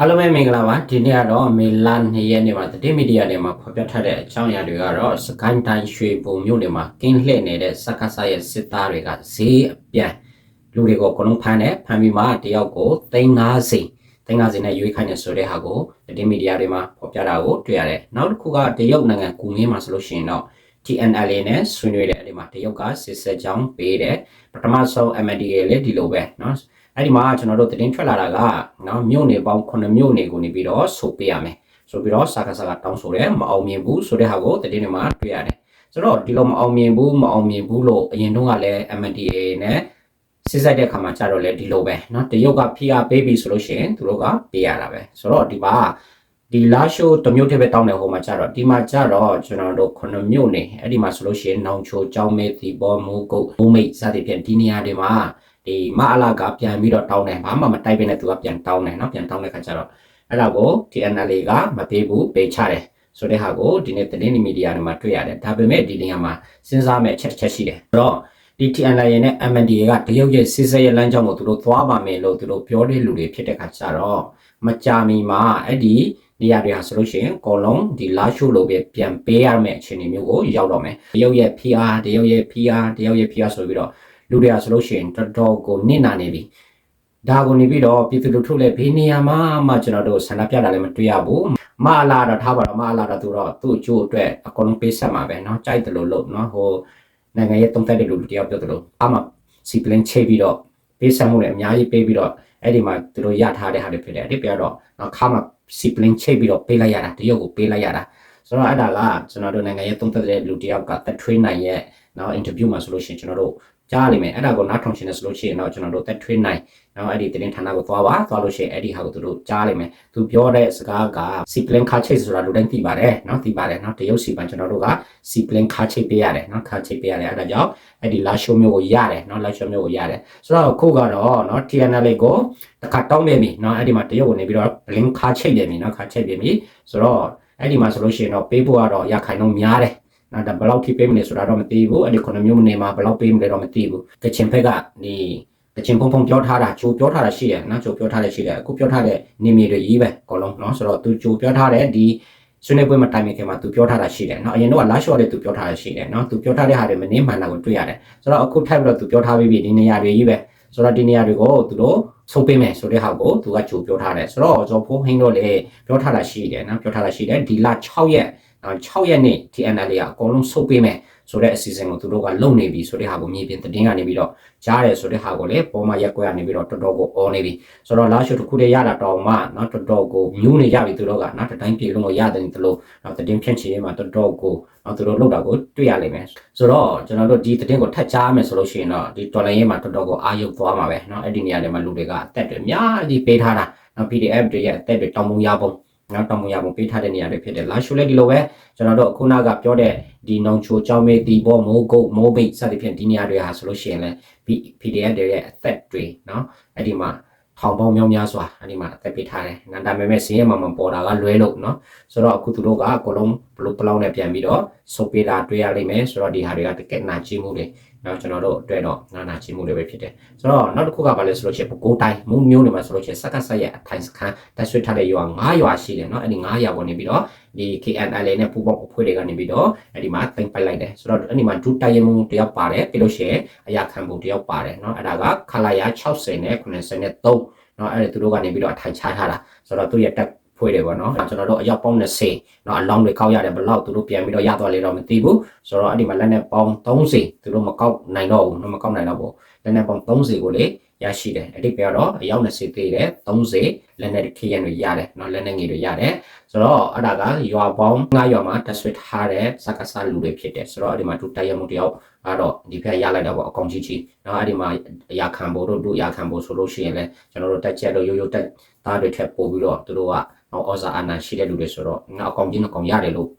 အားလုံးပဲမင်္ဂလာပါဒီနေ့ကတော့မေလ2ရက်နေ့မှာတတိမီဒီယာတွေမှာဖော်ပြထားတဲ့အကြောင်းအရာတွေကတော့စကိုင်းတိုင်းရွှေဘုံမြို့နယ်မှာကင်းလှည့်နေတဲ့စက္ကဆရဲ့စစ်သားတွေကဈေးအပြန်လူတွေကိုအကုန်လုံးဖမ်းတယ်ဖမ်းပြီးမှတယောက်ကို350 350နဲ့ရွေးခိုင်းတယ်ဆိုတဲ့ဟာကိုတတိမီဒီယာတွေမှာဖော်ပြတာကိုတွေ့ရတယ်နောက်တစ်ခုကတရုတ်နိုင်ငံကူမင်းမှာဆိုလို့ရှိရင်တော့ TNLA နဲ့ဆွေးနွေးတဲ့အဲ့ဒီမှာတရုတ်ကစစ်ဆက်ကြောင်းပေးတယ်ပထမဆုံး MNDA လည်းဒီလိုပဲเนาะ အဲ့ဒီမှာကျွန်တော်တို့တင်ထွက်လာတာကเนาะမြို့နယ်ပေါင်း9မြို့နယ်ကိုနေပြီးတော့ဆိုပေးရမယ်ဆိုပြီးတော့စာကစားကတောင်းဆိုတယ်မအောင်မြင်ဘူးဆိုတဲ့ဟာကိုတင်တွေမှာတွေ့ရတယ်ဆိုတော့ဒီလိုမအောင်မြင်ဘူးမအောင်မြင်ဘူးလို့အရင်တုန်းကလည်း MNDA နဲ့စစ်ဆက်တဲ့ခါမှာကြတော့လေဒီလိုပဲเนาะတရုတ်ကဖိအားပေးပြီဆိုလို့ရှိရင်သူတို့ကပေးရတာပဲဆိုတော့ဒီမှာဒီလာရှိုးတမျိုးတစ်ပဲတောင်းတယ်ဟိုမှာကြတော့ဒီမှာကြတော့ကျွန်တော်တို့ခုနှစ်မြို့နေအဲ့ဒီမှာဆိုလို့ရှိရင်နောင်ချိုကြောင်းမဲတီဘောမိုးကုတ်မိုးမိတ်စသဖြင့်ဒီနေရာတွေမှာ ဒီမအလာကပြန်ပြီးတော့တောင်းတယ်ဘာမှမတိုက်ဘဲနဲ့သူကပြန်တောင်းတယ်เนาะပြန်တောင်းတဲ့ခါကျတော့အဲ့ဒါကို TNL ကမပေးဘူးပေးချတယ်ဆိုတဲ့ဟာကိုဒီနေ့သတင်းမီဒီယာတွေမှာတွေ့ရတယ်ဒါပေမဲ့ဒီနေရာမှာစဉ်းစားမဲ့အချက်တစ်ချက်ရှိတယ်အဲ့တော့ဒီ TNL ရဲ့နဲ့ MNDA ကတရုတ်ရဲ့စစ်စဲရဲ့လမ်းကြောင်းကိုသူတို့သွားပါမယ်လို့သူတို့ပြောတဲ့လူတွေဖြစ်တဲ့ခါကျတော့မကြာမီမှာအဲ့ဒီနေရာတွေဟာဆိုလို့ရှိရင်အကုန်လုံးဒီလာရှိုးလိုပဲပြန်ပေးရမယ့်အခြေအနေမျိုးကိုရောက်တော့မယ်တရုတ်ရဲ့ PR တရုတ်ရဲ့ PR တရုတ်ရဲ့ PR ဆိုပြီးတော့ လူတွေကဆိုလို့ရှိရင်တော်တော်ကိုနစ်နာနေပြီဒါကိုနေပြီးတော့ပြည်သူလူထုလည်းဘေးနေရာမှာမှကျွန်တော်တို့ဆန္ဒပြတာလည်းမတွေ့ရဘူးမအလာတော့ထားပါတော့မအလာတော့သူတော့သူ့အကျိုးအတွက်အကုန်လုံးပေးဆက်မှာပဲเนาะကြိုက်တယ်လို့လို့เนาะဟိုနိုင်ငံရဲ့တုံးသက်တဲ့လူတယောက်ပြောတယ်လို့အမှစီပလင်ချိတ်ပြီးတော့ပေးဆက်မှုလည်းအများကြီးပေးပြီးတော့အဲ့ဒီမှာသူတို့ရထားတဲ့ဟာတွေဖြစ်တယ်အဲ့ဒီပြတော့နော်ခါမှာစီပလင်ချိတ်ပြီးတော့ပေးလိုက်ရတာတရုတ်ကိုပေးလိုက်ရတာဆိုတော့အဲ့ဒါကကျွန်တော်တို့နိုင်ငံရဲ့တုံးသက်တဲ့လူတယောက်ကသက်ထွေးနိုင်ရဲ့ နော်အင်တာဗျူးမှာဆိုလို့ရှိရင်ကျွန်တော်တို့ကြားလိမ့်မယ်အဲ့ဒါကိုနားထောင်ရှင်နေဆိုလို့ရှိရင်တော့ကျွန်တော်တို့သက်ထွေးနိုင်နော်အဲ့ဒီတင်ဌာနကိုသွားပါသွားလို့ရှိရင်အဲ့ဒီဟာကိုသူတို့ကြားလိမ့်မယ်သူပြောတဲ့စကားကစီပလင်ခါချိတ်ဆိုတာလူတိုင်းသိပါတယ်နော်သိပါတယ်နော်တရုတ်စီပန်ကျွန်တော်တို့ကစီပလင်ခါချိတ်ပေးရတယ်နော်ခါချိတ်ပေးရတယ်အဲ့ဒါကြောင့်အဲ့ဒီလာရှိုးမျိုးကိုရတယ်နော်လာရှိုးမျိုးကိုရတယ်ဆိုတော့အခုကတော့နော် TNL ကိုတစ်ခါတောင်းနေပြီနော်အဲ့ဒီမှာတရုတ်ကိုနေပြီးတော့ blink ခါချိတ်ပြန်ပြီနော်ခါချိတ်ပြန်ပြီဆိုတော့အဲ့ဒီမှာဆိုလို့ရှိရင်တော့ပေးဖို့ကတော့ရခိုင်နှုန်းများတယ်နော် ဒါဘယ်လောက်ထိပေးမလဲဆိုတာတော့မသိဘူးအဲ့ဒီခုနှစ်မျိုးနေမှာဘယ်လောက်ပေးမလဲတော့မသိဘူးကချင်ဘက်ကနေကချင်ဖုံဖုံပြောထားတာချိုးပြောထားတာရှိရနော်ချိုးပြောထားတယ်ရှိတယ်အခုပြောထားတဲ့နေမီတွေကြီးပဲအကုန်လုံးနော်ဆိုတော့သူချိုးပြောထားတဲ့ဒီဆွေးနွေးပွဲမှာတိုင်ပင်ခင်မှာသူပြောထားတာရှိတယ်နော်အရင်တော့ကလာရှော့လေးသူပြောထားတာရှိတယ်နော်သူပြောထားတဲ့ဟာတွေမနေမှန်တာကိုတွေ့ရတယ်ဆိုတော့အခုထပ်ပြီးတော့သူပြောထားပြီးပြီဒီနေရာတွေကြီးပဲဆိုတော့ဒီနေရာတွေကိုသူတို့ဆုံးပေးမယ်ဆိုတဲ့ဟာကိုသူကချိုးပြောထားတယ်ဆိုတော့ဇော်ဖိုးဟင်းတို့လည်းပြောထားတာရှိတယ်နော်ပြောထားတာရှိတယ်ဒီလ6ရက် 6ရက်နေ့ TNL ရအကုန်လုံးဆုတ်ပေးမယ်ဆိုတဲ့အစီအစဉ်ကိုသူတို့ကလုပ်နေပြီဆိုတဲ့ဟာကိုမြေပြင်သတင်းကနေပြီးတော့ကြားတယ်ဆိုတဲ့ဟာကိုလည်းပေါ်မှာရက်ကွက်ကနေပြီးတော့တော်တော်ကိုအော်နေပြီဆိုတော့လာရှိုတစ်ခုတည်းရတာတောင်မှနော်တော်တော်ကိုမြူးနေကြပြီသူတို့ကနော်တတိုင်းပြေလုံးကိုရတယ်တလို့နော်သတင်းဖြန့်ချီရေးမှာတော်တော်ကိုနော်သူတို့လောက်တာကိုတွေ့ရလိမ့်မယ်ဆိုတော့ကျွန်တော်တို့ဒီသတင်းကိုထပ်ချားမယ်ဆိုလို့ရှိရင်တော့ဒီတော်လိုင်းရေးမှာတော်တော်ကိုအာရုံသွားမှာပဲနော်အဲ့ဒီနေရာတွေမှာလူတွေကအသက်တွေအများကြီးပေးထားတာနော် PDF တွေရဲ့အသက်တွေတောင်ပုံရပုံ နော်တောင်းပုံရပုံပေးထားတဲ့နေရာတွေဖြစ်တယ်လာရှိုလည်းဒီလိုပဲကျွန်တော်တို့ခုနကပြောတဲ့ဒီနောင်ချိုကြောင်းမေးဒီဘောမိုးကုတ်မိုးပိတ်စသဖြင့်ဒီနေရာတွေဟာဆိုလို့ရှိရင်လည်း PDF တွေရဲ့အသက်တွေနော်အဲ့ဒီမှာထောင်ပေါင်းများများစွာအဲ့ဒီမှာအသက်ပေးထားတယ်။နန္ဒမဲမဲစင်းရမှာမပေါ်တာကလွဲလို့နော်။ဆိုတော့အခုသူတို့ကအကုန်လုံးဘလို့ပလောင်းနဲ့ပြန်ပြီးတော့စုပ်ပေးတာတွေ့ရလိမ့်မယ်။ဆိုတော့ဒီဟာတွေကတကယ်နာကျင်မှုတွေ နော်ကျွန်တော်တို့အတွက်တော့ငါနာချင်မှုတွေပဲဖြစ်တယ်ဆိုတော့နောက်တစ်ခုကဘာလဲဆိုလို့ရှိရင်ပဲခူးတိုင်းမုံမျိုးတွေမှာဆိုလို့ရှိရင်စက္ကဆက်ရဲ့အထိုင်စခန်းတက်ဆွေးထားတဲ့ရွာ9ရွာရှိတယ်နော်အဲ့ဒီ9ရွာပေါ်နေပြီးတော့ဒီ KNL နဲ့ပူပေါင်းအဖွဲ့တွေကနေပြီးတော့အဲ့ဒီမှာတင်ပိုက်လိုက်တယ်ဆိုတော့အဲ့ဒီမှာဒုတိုင်မုံတယောက်ပါတယ်ပြီးလို့ရှိရင်အရာခံပုံတယောက်ပါတယ်နော်အဲ့ဒါကခလာရ60နဲ့83နော်အဲ့ဒီသူတို့ကနေပြီးတော့အထိုင်ချထားတာဆိုတော့သူ့ရဲ့တက် ဖွဲ့တယ်ပေါ့နော်ကျွန်တော်တို့အယောက်ပေါင်း20เนาะအလောင်းတွေကောက်ရတယ်ဘယ်လောက်သူတို့ပြန်ပြီးတော့ရသွားလေတော့မသိဘူးဆိုတော့အဲ့ဒီမှာလက်နဲ့ပေါင်း30သူတို့မကောက်နိုင်တော့ဘူးမကောက်နိုင်တော့ဘူး လက်နဲ့ပေါင်း30ကိုလေရရှိတယ်အဲ့ဒီပြတော့အယောက်20သေးတယ်30လက်နဲ့ခရံတွေရတယ်เนาะလက်နဲ့ငွေတွေရတယ်ဆိုတော့အဲ့ဒါကရွာပေါင်း9ရွာမှာတက်ဆွဲထားတဲ့စကားစားလူတွေဖြစ်တယ်ဆိုတော့အဲ့ဒီမှာသူတိုက်ရမှုတယောက်ကတော့ဒီဖက်ရလိုက်တာပေါ့အကောင်ကြီးကြီးเนาะအဲ့ဒီမှာအရာခံဖို့တို့တို့အရာခံဖို့ဆိုလို့ရှိရင်လည်းကျွန်တော်တို့တက်ချက်လို့ရိုးရိုးတက်သားတွေထက်ပို့ပြီးတော့သူတို့ကဩဇာအာဏာရှိတဲ့လူတွေဆိုတော့နောက်အကောင်ကြီးနှကောင်ရတယ်လို့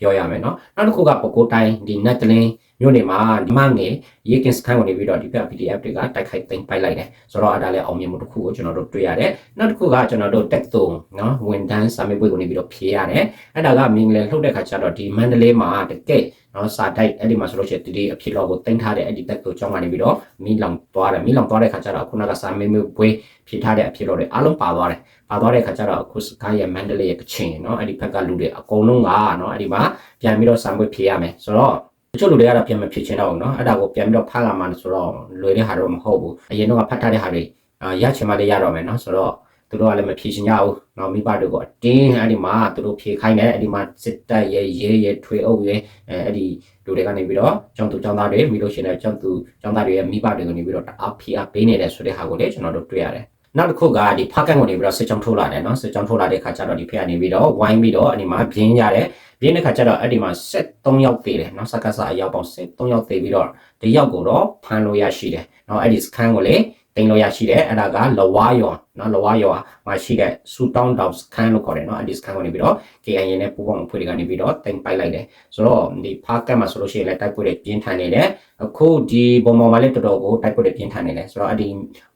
ပြောရမယ်เนาะနောက်တစ်ခုကပကိုးတိုင်းဒီနက်တလင်း မြို့နယ်မှာညီမငယ်ရေကင်စခန်းဝင်ပြီးတော့ဒီပြ PDF တွေကတိုက်ခိုက်သိမ်းပိုက်လိုက်တယ်ဆိုတော့အဲဒါလည်းအောင်မြင်မှုတစ်ခုကိုကျွန်တော်တို့တွေ့ရတယ်နောက်တစ်ခုကကျွန်တော်တို့တက်တုံနော်ဝန်တန်းစာမေးပွဲကိုနေပြီးတော့ဖြေရတယ်အဲဒါကမင်္ဂလာထုတ်တဲ့ခါကျတော့ဒီမန္တလေးမှာတကယ်နော်စာတိုက်အဲ့ဒီမှာဆိုလို့ရှိရင်ဒီဒီအဖြစ်တော့ကိုတင်ထားတဲ့အဲ့ဒီတက်ကိုကြောင်းကနေပြီးတော့မီးလောင်သွားတယ်မီးလောင်သွားတဲ့ခါကျတော့ခုနကစာမေးမေးပွဲဖြစ်ထားတဲ့အဖြစ်တော့တွေအားလုံးပါသွားတယ်ပါသွားတဲ့ခါကျတော့အခုစကားရဲ့မန္တလေးရဲ့ကချင်နော်အဲ့ဒီဘက်ကလူတွေအကုန်လုံးကနော်အဲ့ဒီမှာပြန်ပြီးတော့စာမွေးဖြေရမယ်ဆိုတော့ တချို့လူတွေကတော့ပြန်မဖြစ်ချင်တော့ဘူးเนาะအဲ့ဒါကိုပြန်ပြီးတော့ဖတ်လာမှဆိုတော့လွယ်တဲ့ဟာတော့မဟုတ်ဘူးအရင်တော့ဖတ်ထားတဲ့ဟာတွေအာရချင်မှလည်းရတော့မယ်เนาะဆိုတော့သူတို့ကလည်းမဖြေချင်ကြဘူးเนาะမိဘတို့ကအတင်းအဲ့ဒီမှာသူတို့ဖြေခိုင်းတယ်အဲ့ဒီမှာစစ်တပ်ရဲ့ရဲရဲထွေအုပ်ရဲ့အဲအဲ့ဒီလူတွေကနေပြီးတော့ကျောင်းသူကျောင်းသားတွေမိလို့ရှိရင်လည်းကျောင်းသူကျောင်းသားတွေရဲ့မိဘတွေကနေပြီးတော့တအားဖိအားပေးနေတယ်ဆိုတဲ့ဟာကိုလည်းကျွန်တော်တို့တွေ့ရတယ် နောက်တစ်ခုကဒီဖားကန်ကိုနေပြီးတော့စစ်ကြောင်းထိုးလာတယ်နော်စစ်ကြောင်းထိုးလာတဲ့ခါကျတော့ဒီဖေကနေပြီးတော့ဝိုင်းပြီးတော့အဲ့ဒီမှာပြင်းရတယ်ပြင်းတဲ့ခါကျတော့အဲ့ဒီမှာ73ယောက်ပေးတယ်နော်စကားစာအယောက်ပေါင်း73ယောက်ပေးပြီးတော့ဒီယောက်ကိုတော့ဖမ်းလို့ရရှိတယ်နော်အဲ့ဒီစခန်းကိုလည်း တင်လို့ရရှိတယ်အဲ့ဒါကလဝါယောနော်လဝါယောမှာရှိတဲ့စူတောင်းတောင်စခန်းလို့ခေါ်တယ်နော်အဲ့ဒီစခန်းကိုနေပြီးတော့ KIA နဲ့ပူပေါင်းအဖွဲ့တွေကနေပြီးတော့တင်ပိုက်လိုက်တယ်ဆိုတော့ဒီဖားကတ်မှာဆိုလို့ရှိရင်လည်းတိုက်ပွဲတွေပြင်းထန်နေတယ်အခုဒီပုံပေါ်မှာလည်းတော်တော်ကိုတိုက်ပွဲတွေပြင်းထန်နေတယ်ဆိုတော့အဲ့ဒီ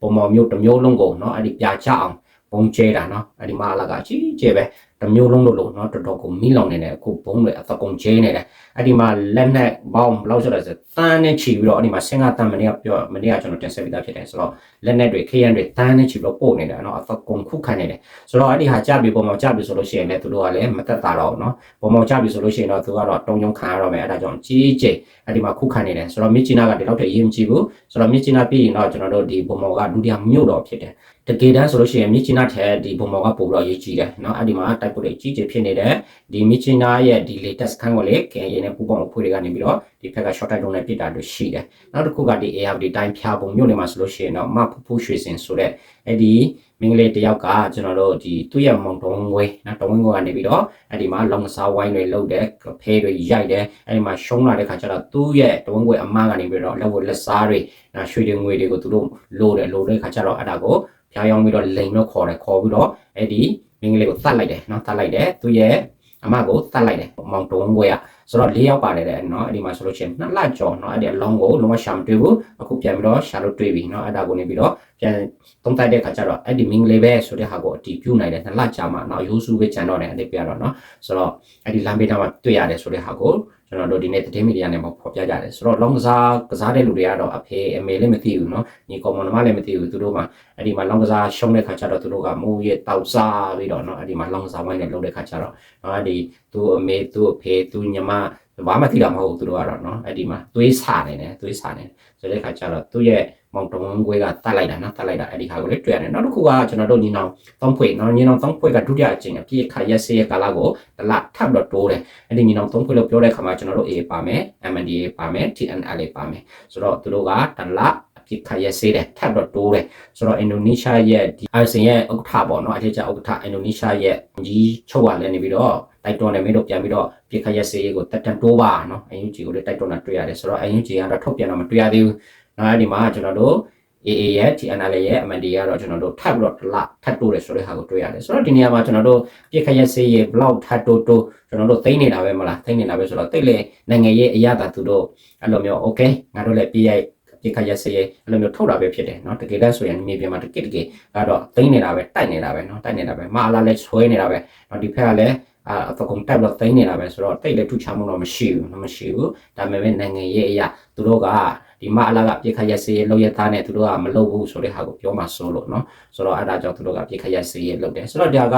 ပုံပေါ်မျိုးတစ်မျိုးလုံးကိုနော်အဲ့ဒီပြချအောင်ပုံကျဲတာနော်အဲ့ဒီမှာလာကကြီးကျဲပဲ တစ်မျိုးလုံးလို့လို့နော်တော်တော်ကိုမိလောင်နေတယ်အခုဘုံတွေအသကုန်ကျဲနေတယ်အဲ့ဒီမှာလက်နဲ့ဘောင်းဘယ်လောက်ဆိုတော့တန်းနဲ့ချီပြီးတော့အဲ့ဒီမှာစင်ကာတန်မနေ့ကပြောမနေ့ကကျွန်တော်တင်ဆက်ပြီးသားဖြစ်တယ်ဆိုတော့လက်နဲ့တွေခရမ်းတွေတန်းနဲ့ချီပြီးတော့ပို့နေတယ်နော်အသကုန်ခုခံနေတယ်ဆိုတော့အဲ့ဒီဟာကြပြီပုံမှန်ကြပြီဆိုလို့ရှိရင်လည်းသူတို့ကလည်းမတက်တာတော့ဘူးနော်ပုံမှန်ကြပြီဆိုလို့ရှိရင်တော့သူကတော့တုံယုံခံရတော့မယ်အဲ့ဒါကြောင့်ကြီးကျယ်အဲ့ဒီမှာခုခံနေတယ်ဆိုတော့မြစ်ချီနာကဒီလောက်တည်းရေးမကြည့်ဘူးဆိုတော့မြစ်ချီနာပြီးရင်တော့ကျွန်တော်တို့ဒီပုံမှန်ကဒုတိယမြို့တော်ဖြစ်တယ်တကယ်တမ်းဆိုလို့ရှိရင်မြစ်ချီနာထဲဒီပုံမှန်ကပို့ပြီးတော့ရေးကြည့်တယ်နော်အဲ့ဒီမှာတိုက်ပုတ်တွေကြီးကျယ်ဖြစ်နေတယ်ဒီမြစ်ချီနာရဲ့ဒီ latest ခန်းကိုလေ KN နဲ့ပူပေါင်းအဖွဲ့တွေကနေပြီးတော့ဒီဖက်က short time လုံးနဲ့ပြစ်တာတွေရှိတယ်နောက်တစ်ခုကဒီ ARD တိုင်းဖြာပုံမြို့နယ်မှာဆိုလို့ရှိရင်တော့မဖူဖူရွှေစင်ဆိုတဲ့အဲ့ဒီမင်္ဂလေးတယောက်ကကျွန်တော်တို့ဒီသူ့ရဲ့မောင်တုံးဝဲနော်တုံးဝဲကနေပြီးတော့အဲ့ဒီမှာလောင်စားဝိုင်းတွေလုပ်တယ်ဖဲတွေရိုက်တယ်အဲ့ဒီမှာရှုံးလာတဲ့ခါကျတော့သူ့ရဲ့တုံးဝဲအမကနေပြီးတော့လက်ဝလက်စားတွေနော်ရွှေတွေငွေတွေကိုသူတို့လိုတယ်လိုတဲ့ခါကျတော့အဲ့ဒါကိုဖျားယောင်းပြီးတော့လိန်တော့ခေါ်တယ်ခေါ်ပြီးတော့အဲ့ဒီ မင်္ဂလေးကိုသတ်လိုက်တယ်နော်သတ်လိုက်တယ်သူ့ရဲ့အမကိုတတ်လိုက်တယ်မောင်တုံးဝဲကဆိုတော့၄ယောက်ပါတယ်တဲ့နော်အဲ့ဒီမှာဆိုလို့ရှိရင်နှစ်လကျော်နော်အဲ့ဒီအလုံးကိုလုံးဝရှာမတွေ့ဘူးအခုပြန်ပြီးတော့ရှာလို့တွေ့ပြီနော်အဲ့ဒါကိုနေပြီးတော့ပြန်သုံးသပ်တဲ့ခါကျတော့အဲ့ဒီမင်္ဂလေးပဲဆိုတဲ့ဟာကိုအတီးပြုတ်နိုင်တယ်နှစ်လကြာမှနော်ရိုးစုပဲကြံတော့တယ်အဲ့ဒီပြတော့နော်ဆိုတော့အဲ့ဒီလမ်းဘေးမှာတွေ့ရတယ်ဆိုတဲ့ဟာကို ကျွန်တော်တို့ဒီနေ့သတင်းမီဒီယာနဲ့ပေါ်ပြကြတယ်ဆိုတော့လောင်းကစားကစားတဲ့လူတွေကတော့အဖေအမေလည်းမသိဘူးเนาะညီကောင်မမလည်းမသိဘူးသူတို့ကအဲ့ဒီမှာလောင်းကစားရှုံးတဲ့ခါကျတော့သူတို့ကမိုးရဲ့တောက်စားပြီးတော့เนาะအဲ့ဒီမှာလောင်းကစားဝိုင်းနဲ့လုပ်တဲ့ခါကျတော့เนาะအဲ့ဒီသူ့အမေသူ့အဖေသူ့ညီမ ဘာမှသိတာမဟုတ်ဘူးသူတို့ကတော့နော်အဲ့ဒီမှာသွေးဆာနေတယ်သွေးဆာနေဆိုတဲ့ခါကျတော့သူ့ရဲ့မောင်တဝန်းကွဲကတတ်လိုက်တာနော်တတ်လိုက်တာအဲ့ဒီခါကိုလည်းတွေ့ရတယ်နောက်တစ်ခုကကျွန်တော်တို့ညီနောင်သုံးဖွဲ့နော်ညီနောင်သုံးဖွဲ့ကဒုတိယအကြိမ်အပြည့်ခါရက်စေးရဲ့ကာလကိုတလထပ်တော့တိုးတယ်အဲ့ဒီညီနောင်သုံးဖွဲ့လို့ပြောတဲ့ခါမှာကျွန်တော်တို့ A ပါမယ် MNDA ပါမယ် TNL ပါမယ်ဆိုတော့သူတို့ကတလပြစ်ခါရစေးတယ်ထပ်တော့တိုးတယ်ဆိုတော့အင်ဒိုနီးရှားရဲ့ဒီအာဆင်ရဲ့ဥက္ကဋ္ဌပေါ့နော်အထက်ကျဥက္ကဋ္ဌအင်ဒိုနီးရှားရဲ့ကြီးချုပ်ကလည်းနေပြီးတော့ တိုက်တွန်းနေမင်းတို့ပြန်ပြီးတော့ပြခရက်စေးကိုတက်တန်တိုးပါနော်အယူဂျီကိုလည်းတိုက်တွန်းတာတွေ့ရတယ်ဆိုတော့အယူဂျီကတော့ထုတ်ပြန်တော့မတွေ့ရသေးဘူးနော်အဲ့ဒီမှာကျွန်တော်တို့ AA ရဲ့ TNL ရဲ့ MND ကတော့ကျွန်တော်တို့ထပ်ပြီးတော့တစ်လထပ်တိုးတယ်ဆိုတဲ့ဟာကိုတွေ့ရတယ်ဆိုတော့ဒီနေရာမှာကျွန်တော်တို့ပြခရက်စေးရဲ့ blog ထပ်တိုးတိုးကျွန်တော်တို့သိနေတာပဲမလားသိနေတာပဲဆိုတော့တိတ်လေနိုင်ငံရေးအရသာသူတို့အဲ့လိုမျိုး okay ငါတို့လည်းပြရိုက်ပြခရက်စေးရဲ့အဲ့လိုမျိုးထုတ်တာပဲဖြစ်တယ်เนาะတကယ်တမ်းဆိုရင်မြေပြင်မှာတကယ်တကယ်ကတော့သိနေတာပဲတိုက်နေတာပဲเนาะတိုက်နေတာပဲမအားလားလဲဆွဲနေတာပဲเนาะဒီဖက်ကလည်း အာအကုန်တက်ပြီးတော့သိနေတာပဲဆိုတော့တိတ်လည်းထူချမှုတော့မရှိဘူးမရှိဘူးဒါပေမဲ့နိုင်ငံရေးအရာသူတို့ကဒီမအလားကပြစ်ခတ်ရစေးလောက်ရသားနဲ့သူတို့ကမလုပ်ဘူးဆိုတဲ့ဟာကိုပြောမှဆိုလို့နော်ဆိုတော့အဲ့ဒါကြောင့်သူတို့ကပြစ်ခတ်ရစေးလုပ်တယ်ဆိုတော့ဒါက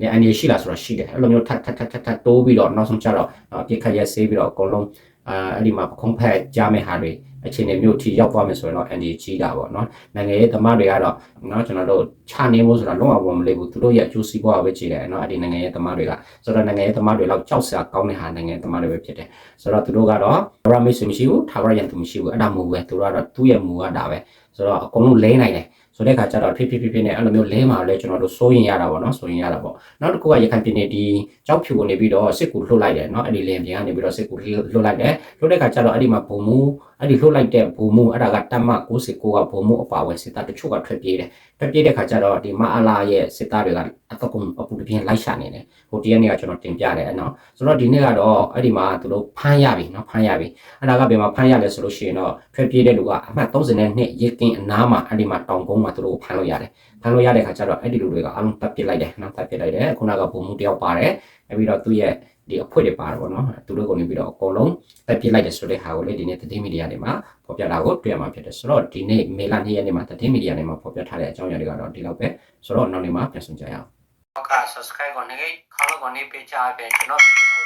နေအနေရှိလားဆိုတော့ရှိတယ်အဲ့လိုမျိုးထပ်ထပ်ထပ်ထပ်တိုးပြီးတော့နောက်ဆုံးကျတော့ပြစ်ခတ်ရစေးပြီးတော့အကုန်လုံး အာအဲ့ဒီမှာပခုံးဖက်ကြားမဲ့ဟာတွေအခြေအနေမျိုးထိရောက်သွားမယ်ဆိုရင်တော့ ND ကြီးတာပေါ့နော်နိုင်ငံရေးသမားတွေကတော့နော်ကျွန်တော်တို့ခြာနေဖို့ဆိုတာလုံးဝမလေးဘူးသူတို့ရဲ့အကျိုးစီးပွားပဲကြည့်တယ်နော်အဲ့ဒီနိုင်ငံရေးသမားတွေကဆိုတော့နိုင်ငံရေးသမားတွေလောက်ကြောက်စရာကောင်းတဲ့ဟာနိုင်ငံရေးသမားတွေပဲဖြစ်တယ်ဆိုတော့သူတို့ကတော့ဗရာမိတ်ဆွေမရှိဘူးထာဝရရန်သူမရှိဘူးအဲ့ဒါမဟုတ်ပဲသူတို့ကတော့သူ့ရဲ့မူကဒါပဲ ဆိုတော့အကုန်လုံးလဲနိုင်တယ်ဆိုတဲ့ခါကျတော့ဖိဖိဖိဖိနဲ့အဲ့လိုမျိုးလဲမှာလဲကျွန်တော်တို့စိုးရင်ရတာပေါ့နော်စိုးရင်ရတာပေါ့နောက်တစ်ခုကရခိုင်ပြည်နယ်ဒီကြောက်ဖြူကိုနေပြီးတော့စစ်ကူလှုပ်လိုက်တယ်နော်အဲ့ဒီလင်ပြင်ကနေပြီးတော့စစ်ကူလှုပ်လိုက်တယ်လှုပ်တဲ့ခါကျတော့အဲ့ဒီမှာဘုံမူအဲ့ဒီလှုပ်လိုက်တဲ့ဘုံမူအဲ့ဒါကတမ69ကဘုံမူအပါဝင်စစ်သားတချို့ကထွက်ပြေးတယ် ထွက်ပြေးတဲ့ခါကျတော့ဒီမအလာရဲ့စစ်သားတွေကအသကုံအပူတပြင်းလိုက်ရှာနေတယ်ဟိုတရက်နေ့ကကျွန်တော်တင်ပြတယ်နော်ဆိုတော့ဒီနေ့ကတော့အဲ့ဒီမှာသူတို့ဖမ်းရပြီနော်ဖမ်းရပြီအဲ့ဒါကဘယ်မှာဖမ်းရလဲဆိုလို့ရှိရင်တော့ထွက်ပြေးတဲ့လူကအမှတ်32ရေကင်းအနားမှာအဲ့ဒီမှာတောင်ကုန်းမှာသူတို့ဖမ်းလို့ရတယ်ဖမ်းလို့ရတဲ့ခါကျတော့အဲ့ဒီလူတွေကအလုံးတပ်ပစ်လိုက်တယ်နော်တပ်ပစ်လိုက်တယ်ခုနကဘုံမှုတယောက်ပါတယ်အဲ့ပြီးတော့သူ့ရဲ့ ဒီအဖွဲ့တွေပါတယ်ပေါ့နော်သူတို့ကနေပြီးတော့အကုန်လုံးတက်ပြစ်လိုက်တယ်ဆိုတဲ့ဟာကိုလေဒီနေ့သတင်းမီဒီယာတွေမှာဖော်ပြတာကိုတွေ့ရမှာဖြစ်တယ်ဆိုတော့ဒီနေ့မေလ2ရက်နေ့မှာသတင်းမီဒီယာတွေမှာဖော်ပြထားတဲ့အကြောင်းအရာတွေကတော့ဒီလောက်ပဲဆိုတော့နောက်နေ့မှာပြန်ဆောင်ကြရအောင်ဟုတ်ကဲ့ subscribe ကိုနေခေါင်းကိုနေပေးချအပြင်ကျွန်တော်ဗီဒီယို